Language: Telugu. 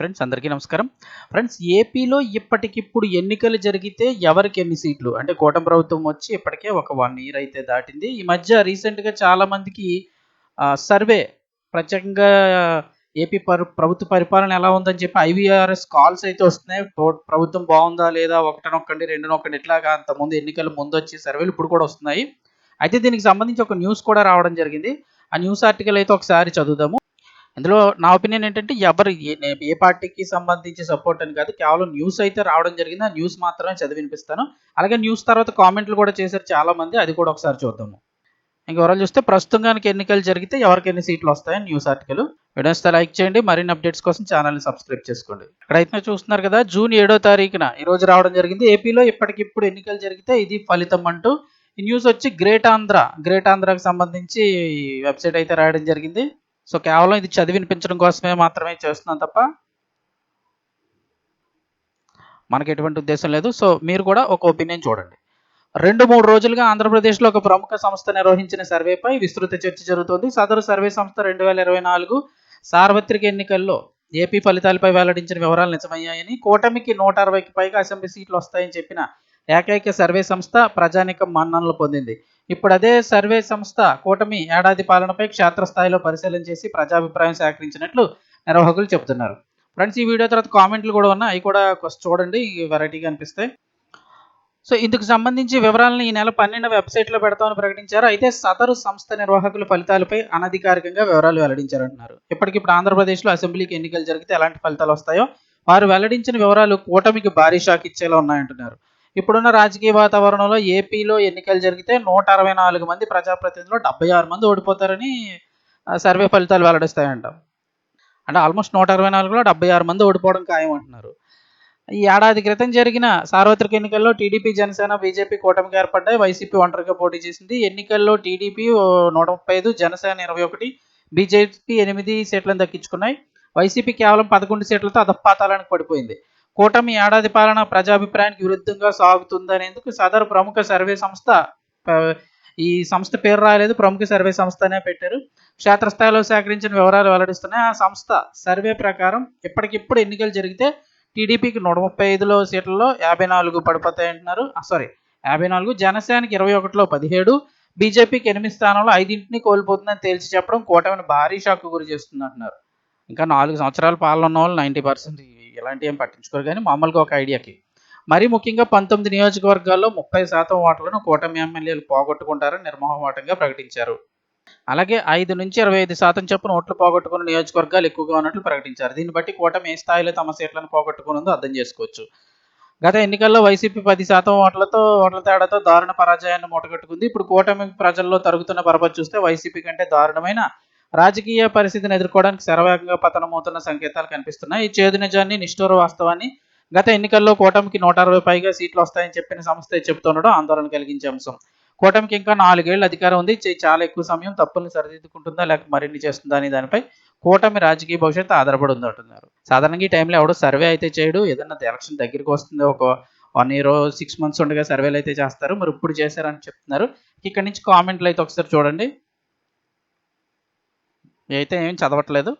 ఫ్రెండ్స్ అందరికీ నమస్కారం. ఫ్రెండ్స్ ఏపీలో ఇప్పటికిప్పుడు ఎన్నికలు జరిగితే ఎవరికి ఎన్ని సీట్లు? అంటే కూటమి ప్రభుత్వం వచ్చి ఇప్పటికే ఒక వన్ ఇయర్ అయితే దాటింది. ఈ మధ్య రీసెంట్గా చాలా మందికి సర్వే ప్రత్యేకంగా ఏపీ ప్రభుత్వ పరిపాలన ఎలా ఉందని చెప్పి ఐవీఆర్ఎస్ కాల్స్ అయితే వస్తున్నాయి. ప్రభుత్వం బాగుందా లేదా? ఒకటనొక్కండి రెండునొక్కండి ఇట్లాగా అంతకుముందు ఎన్నికలు ముందు వచ్చి సర్వేలు ఇప్పుడు కూడా వస్తున్నాయి. అయితే దీనికి సంబంధించి ఒక న్యూస్ కూడా రావడం జరిగింది. ఆ న్యూస్ ఆర్టికల్ అయితే ఒకసారి చదువుదాము. అందులో నా ఒపీనియన్ ఏంటంటే ఎవరు ఏ ఏ పార్టీకి సంబంధించి సపోర్ట్ అని కాదు కేవలం న్యూస్ అయితే రావడం జరిగింది. ఆ న్యూస్ మాత్రమే చదివి వినిపిస్తాను అలాగే న్యూస్ తర్వాత కామెంట్లు కూడా చేశారు చాలా మంది అది కూడా ఒకసారి చూద్దాము. ఇంక వివరాలు చూస్తే ప్రస్తుతానికి ఎన్నికలు జరిగితే ఎవరికి ఎన్ని సీట్లు వస్తాయని న్యూస్ ఆర్టికల్. వీడియోస్ లైక్ చేయండి. మరిన్ని అప్డేట్స్ కోసం ఛానల్ని సబ్స్క్రైబ్ చేసుకోండి. ఇక్కడైతే చూస్తున్నారు కదా జూన్ ఏడో తారీఖున ఈ రోజు రావడం జరిగింది. ఏపీలో ఇప్పటికిప్పుడు ఎన్నికలు జరిగితే ఇది ఫలితం అంటూ ఈ న్యూస్ వచ్చి గ్రేట్ ఆంధ్ర గ్రేట్ ఆంధ్రాకి సంబంధించి వెబ్సైట్ అయితే రాయడం జరిగింది. సో కేవలం ఇది చదివి వినిపించడం కోసమే మాత్రమే చేస్తున్నాం తప్ప మనకి ఎటువంటి ఉద్దేశం లేదు. సో మీరు కూడా ఒక ఒపీనియన్ చూడండి. రెండు మూడు రోజులుగా ఆంధ్రప్రదేశ్లో ఒక ప్రముఖ సంస్థ నిర్వహించిన సర్వేపై విస్తృత చర్చ జరుగుతోంది. సదరు సర్వే సంస్థ రెండు వేల ఇరవై నాలుగు సార్వత్రిక ఎన్నికల్లో ఏపీ ఫలితాలపై వెల్లడించిన వివరాలు నిజమయ్యాయని కూటమికి నూట అరవైకి పైగా అసెంబ్లీ సీట్లు వస్తాయని చెప్పిన ఏకైక సర్వే సంస్థ ప్రజానికం మన్ననలు పొందింది. ఇప్పుడు అదే సర్వే సంస్థ కూటమి ఏడాది పాలనపై క్షేత్రస్థాయిలో పరిశీలన చేసి ప్రజాభిప్రాయం సేకరించినట్లు నిర్వాహకులు చెబుతున్నారు. ఫ్రెండ్స్ ఈ వీడియో తర్వాత కామెంట్లు కూడా ఉన్నాయి అవి కూడా చూడండి వెరైటీగా అనిపిస్తాయి సో ఇందుకు సంబంధించి వివరాలను ఈ నెల పన్నెండు వెబ్సైట్లో పెడతామని ప్రకటించారు. అయితే సదరు సంస్థ నిర్వాహకుల ఫలితాలపై అనధికారికంగా వివరాలు వెల్లడించారంటున్నారు. ఇప్పటికిప్పుడు ఆంధ్రప్రదేశ్లో అసెంబ్లీకి ఎన్నికలు జరిగితే ఎలాంటి ఫలితాలు వస్తాయో వారు వెల్లడించిన వివరాలు కూటమికి భారీ షాక్ ఇచ్చేలా ఉన్నాయంటున్నారు. ఇప్పుడున్న రాజకీయ వాతావరణంలో ఏపీలో ఎన్నికలు జరిగితే నూట అరవై నాలుగు మంది ప్రజాప్రతినిధులు డెబ్బై ఆరు మంది ఓడిపోతారని సర్వే ఫలితాలు వెల్లడిస్తాయంట. అంటే ఆల్మోస్ట్ నూట అరవై నాలుగులో డెబ్బై ఆరు మంది ఓడిపోవడం ఖాయం అంటున్నారు ఈ ఏడాది క్రితం జరిగిన సార్వత్రిక ఎన్నికల్లో టీడీపీ జనసేన బీజేపీ కూటమికి ఏర్పడ్డాయి. వైసీపీ ఒంటరిగా పోటీ చేసింది. ఎన్నికల్లో టీడీపీ నూట ముప్పై ఐదు జనసేన ఇరవై ఒకటి బీజేపీ ఎనిమిది సీట్లను దక్కించుకున్నాయి. వైసీపీ కేవలం పదకొండు సీట్లతో అధపాతాలానికి పడిపోయింది. కూటమి ఏడాది పాలన ప్రజాభిప్రాయానికి విరుద్ధంగా సాగుతుందనేందుకు సదరు ప్రముఖ సర్వే సంస్థ ఈ సంస్థ పేరు రాయలేదు ప్రముఖ సర్వే సంస్థ అనే పెట్టారు. క్షేత్రస్థాయిలో సేకరించిన వివరాలు వెల్లడిస్తున్నాయి. ఆ సంస్థ సర్వే ప్రకారం ఇప్పటికిప్పుడు ఎన్నికలు జరిగితే టీడీపీకి నూట ముప్పై ఐదులో సీట్లలో యాభై నాలుగు పడిపోతాయి అంటున్నారు. సారీ యాభై నాలుగు జనసేనకి ఇరవై ఒకటిలో పదిహేడు బీజేపీకి ఎనిమిది స్థానంలో ఐదింటిని కోల్పోతుందని తేల్చి చెప్పడం కూటమిని భారీ షాక్ గురి చేస్తుంది అంటున్నారు. ఇంకా నాలుగు సంవత్సరాల పాలన ఉన్న వాళ్ళు నైంటీ పర్సెంట్ ఇలాంటి ఏం పట్టించుకోరు కానీ మామూలుగా ఒక ఐడియాకి. మరీ ముఖ్యంగా పంతొమ్మిది నియోజకవర్గాల్లో ముప్పై శాతం ఓట్లను కూటమి ఎమ్మెల్యేలు పోగొట్టుకుంటారని నిర్మోహమాటంగా ప్రకటించారు. అలాగే ఐదు నుంచి ఇరవై ఐదు శాతం చొప్పున ఓట్లు పోగొట్టుకున్న నియోజకవర్గాలు ఎక్కువగా ఉన్నట్లు ప్రకటించారు. దీన్ని బట్టి కూటమి ఏ స్థాయిలో తమ సీట్లను పోగొట్టుకున్నదో అర్థం చేసుకోవచ్చు. గత ఎన్నికల్లో వైసీపీ పది శాతం ఓట్లతో ఓట్ల తేడాతో దారుణ పరాజయాన్ని మూటగట్టుకుంది. ఇప్పుడు కూటమి ప్రజల్లో తరుగుతున్న పరపతి చూస్తే వైసీపీ కంటే దారుణమైన రాజకీయ పరిస్థితిని ఎదుర్కోవడానికి శరవేగంగా పతనమవుతున్న సంకేతాలు కనిపిస్తున్నాయి. ఈ చేదు నిజాన్ని నిష్ఠూర వాస్తవాన్ని గత ఎన్నికల్లో కూటమికి నూట అరవై పైగా సీట్లు వస్తాయని చెప్పిన సంస్థ చెబుతుండడం ఆందోళన కలిగించే అంశం. కూటమికి ఇంకా నాలుగేళ్ళ అధికారం ఉంది. చాలా ఎక్కువ సమయం తప్పుల్ని సరిదిద్దుకుంటుందా లేక మరిన్ని చేస్తుందా అనే దానిపై కూటమి రాజకీయ భవిష్యత్తు ఆధారపడి ఉంది అంటున్నారు. సాధారణంగా ఈ టైంలో ఎవడో సర్వే అయితే చేయడు. ఏదన్నా ఎలక్షన్ దగ్గరికి వస్తుంది. ఒక వన్ ఇయర్ సిక్స్ మంత్స్ ఉండగా సర్వేలు అయితే చేస్తారు. మరి ఇప్పుడు చేశారని చెప్తున్నారు. ఇక్కడ నుంచి కామెంట్లు అయితే ఒకసారి చూడండి. అయితే ఏం చదవట్లేదు.